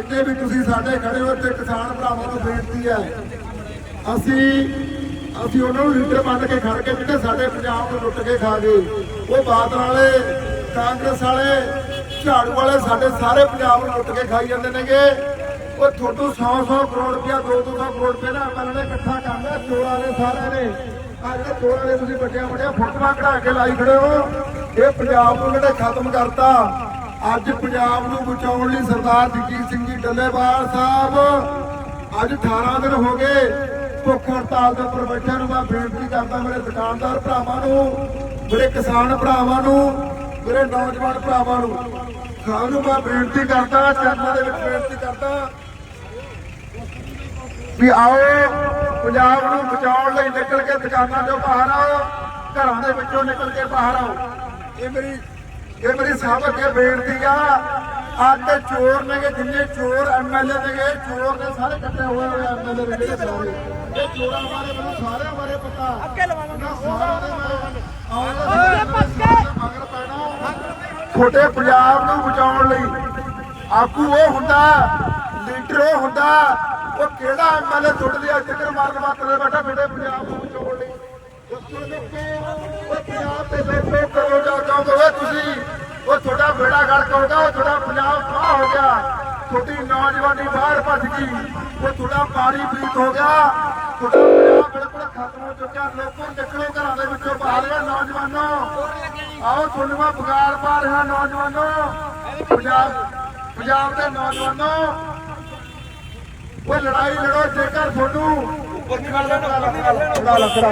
ਜਿੱਥੇ ਵੀ ਤੁਸੀਂ ਸਾਡੇ ਖੜੇ ਹੋ ਤੇ ਕਿਸਾਨ ਭਰਾਵਾਂ ਨੂੰ ਬੇਨਤੀ ਹੈ। ਅਸੀਂ ਅਸੀਂ ਉਹਨਾਂ ਨੂੰ ਲੀਡਰ ਮੰਨ ਕੇ ਖੜ ਕੇ ਜਿਹੜੇ ਸਾਡੇ ਪੰਜਾਬ ਨੂੰ ਲੁੱਟ ਕੇ ਖਾ ਗਏ। ਉਹ ਬਾਦਲ ਵਾਲੇ ਕਾਂਗਰਸ ਵਾਲੇ, ਝਾੜੂ ਵਾਲੇ ਸਾਡੇ ਸਾਰੇ ਪੰਜਾਬ ਨੂੰ ਲੁੱਟ ਕੇ ਖਾਈ ਜਾਂਦੇ ਨੇਗੇ। ਉਹ ਤੁਹਾਨੂੰ 100 100 ਕਰੋੜ ਰੁਪਇਆ 2 200 ਕਰੋੜ ਰੁਪਇਆ ਨਾ ਆਪਾਂ ਨੇ ਇਕੱਠਾ ਕਰਨਾ, ਚੋਰਾਂ ਨੇ ਸਾਰਿਆਂ ਨੇ। ਅੱਜ ਚੋਰਾਂ ਨੇ ਤੁਸੀਂ ਵੱਡਿਆਂ ਵੱਡਿਆਂ ਫੋਟੋਆਂ ਕਢਾ ਕੇ ਲਾਈ ਖੜੇ ਹੋ। ਇਹ ਪੰਜਾਬ ਨੂੰ ਜਿਹੜੇ ਖਤਮ ਕਰਤਾ। ਅੱਜ ਪੰਜਾਬ ਨੂੰ ਬਚਾਉਣ ਲਈ ਸਰਦਾਰ ਜਗਜੀਤ ਸਿੰਘ ਜੀ ਡੱਲੇਵਾਲ ਸਾਹਿਬ ਅੱਜ 18 ਦਿਨ ਹੋ ਗਏ ਭੁੱਖ ਹੜਤਾਲ ਦੇ ਉੱਪਰ ਬੈਠਿਆਂ ਨੂੰ ਮੈਂ ਬੇਨਤੀ ਕਰਦਾ ਮੇਰੇ ਦੁਕਾਨਦਾਰ ਭਰਾਵਾਂ ਨੂੰ, ਮੇਰੇ ਕਿਸਾਨ ਭਰਾਵਾਂ ਨੂੰ, ਮੇਰੇ ਨੌਜਵਾਨ ਭਰਾਵਾਂ ਨੂੰ। ਸਭ ਨੂੰ ਮੈਂ ਬੇਨਤੀ ਕਰਦਾ, ਚਰਨਾਂ ਦੇ ਵਿੱਚ ਬੇਨਤੀ ਕਰਦਾ ਵੀ ਆਓ ਪੰਜਾਬ ਨੂੰ ਬਚਾਉਣ ਲਈ ਨਿਕਲ ਕੇ ਦੁਕਾਨਾਂ ਤੋਂ ਬਾਹਰ ਆਓ, ਘਰਾਂ ਦੇ ਵਿੱਚੋਂ ਨਿਕਲ ਕੇ ਬਾਹਰ ਆਓ। ਇਹ ਮੇਰੀ ਇਹ ਮੇਰੀ ਸਭ ਅੱਗੇ ਬੇਨਤੀ ਆ। ਅੱਜ ਤੇ ਚੋਰ ਨੇਗੇ ਜਿੰਨੇ ਚੋਰ ਐਮਐਲਏ ਨੇਗੇ ਚੋਰ ਨੇ ਸਾਰੇ ਇਕੱਠੇ ਹੋਏ ਹੋਏ ਐਮਐਲਏ ਨੇ ਜਿਹੜੇ ਸਾਰੇ। ਇਹ ਚੋਰਾਂ ਬਾਰੇ ਮੈਨੂੰ ਸਾਰਿਆਂ ਬਾਰੇ ਪਤਾ। ਅੱਗੇ ਲਵਾਵਾਂਗਾ। ਸਾਰਿਆਂ ਦੇ ਬਾਰੇ ਪੱਕੇ। ਮਗਰ ਪੈਣਾ। ਛੋਟੇ ਪੰਜਾਬ ਨੂੰ ਬਚਾਉਣ ਲਈ ਆਗੂ ਉਹ ਹੁੰਦਾ ਲੀਡਰ ਉਹ ਹੁੰਦਾ ਉਹ ਕਿਹੜਾ ਐਮਐਲਏ ਟੁੱਟ ਲਿਆ ਜਿੱਧਰ ਮਾਰਨ ਵਾਸਤੇ ਬੈਠਾ ਬੇਟੇ ਪੰਜਾਬ ਨੂੰ ਬਚਾਉਣ ਲਈ। ਉੱਥੋਂ ਲੋਕੋ ਉਹ ਪੰਜਾਬ ਦੇ ਲੋਕੋ ਕਰੋ ਜਾ ਚਾਹੁੰਦੇ ਹੋ ਤੁਸੀਂ ਉਹ ਤੁਹਾਡਾ ਗੜਕ ਹੋ ਗਿਆ ਤੁਹਾਡਾ ਪੰਜਾਬ ਫਾਹ ਹੋ ਗਿਆ। ਤੁਹਾਡੀ ਨੌਜਵਾਨੀ ਬਾਹਰ ਭੱਜ ਗਈ। ਉਹ ਤੁਹਾਡਾ ਪਾਣੀ ਪੀਤ ਹੋ ਗਿਆ। ਤੁਹਾਡਾ ਪੰਜਾਬ ਬਿਲਕੁਲ ਖਤਮ ਹੋ ਚੁੱਕਿਆ। ਲੋਕੋ ਨਿਕਲੋ ਘਰਾਂ ਦੇ ਵਿੱਚੋਂ ਬਾਹਰ ਆ ਨੌਜਵਾਨੋ। ਆਓ ਤੁਹਾਨੂੰ ਮੈਂ ਬਗਾੜ ਪਾ ਰਿਹਾ ਨੌਜਵਾਨੋ। ਪੰਜਾਬ ਪੰਜਾਬ ਦੇ ਨੌਜਵਾਨੋ। ਉਹ ਲੜਾਈ ਲੜੋ ਜੇਕਰ ਤੁਹਾਨੂੰ ਖੜਾ ਲਾ, ਖੜਾ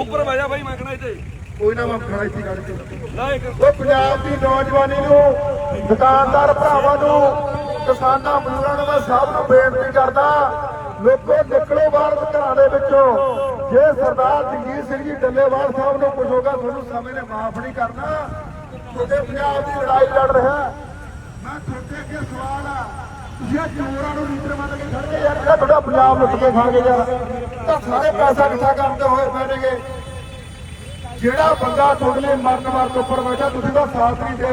ਉੱਪਰ ਬਹਿ ਜਾ ਬਾਈ ਮੈਂ ਇੱਥੇ। ਕੋਈ ਨਾ ਮੈਂ ਖੜਾ ਇੱਥੇ ਗੱਲ ਉਹ ਪੰਜਾਬ ਦੀ ਨੌਜਵਾਨੀ ਨੂੰ ਦੁਕਾਨਦਾਰ ਭਰਾਵਾਂ ਨੂੰ ਕਿਸਾਨਾਂ ਮਜ਼ਦੂਰਾਂ ਨੂੰ ਮੈਂ ਸਭ ਨੂੰ ਬੇਨਤੀ ਕਰਦਾ ਲੋਕੋ ਨਿਕਲੋ ਬਾਹਰ ਘਰਾਂ ਦੇ ਵਿੱਚੋਂ। ਜੇ ਸਰਦਾਰ ਜਗਜੀਤ ਸਿੰਘ ਜੀ ਡੱਲੇਵਾਲ ਸਾਹਿਬ ਨੂੰ ਕੁਝ ਹੋਗਾ ਤੁਹਾਨੂੰ ਸਮੇਂ ਨੇ ਮਾਫ ਨਹੀਂ ਕਰਨਾ। ਕਿਉਂਕਿ ਪੰਜਾਬ ਦੀ ਲੜਾਈ ਲੜ ਰਿਹਾ ਮੈਂ ਤੁਹਾਡੇ ਅੱਗੇ ਸਵਾਲ ਆ। ਤੁਸੀਂ ਚੋਰਾਂ ਨੂੰ ਲੀਡਰ ਮੰਨ ਕੇ ਖੜਦੇ ਯਾਰ ਤੁਹਾਡਾ ਪੰਜਾਬ ਲੁੱਟ ਕੇ ਖਾ ਗਏ ਯਾਰ। ਤਾਂ ਸਾਰੇ ਪੈਸਾ ਇਕੱਠਾ ਕਰਦੇ ਹੋਏ ਪੈਣਗੇ ਜਿਹੜਾ ਬੰਦਾ ਤੁਹਾਡੇ ਲਈ ਮਰਨ ਵਾਰ ਉੱਪਰ ਬੈਠਾ ਤੁਸੀਂ ਤਾਂ ਸਾਥ ਨਹੀਂ ਦੇ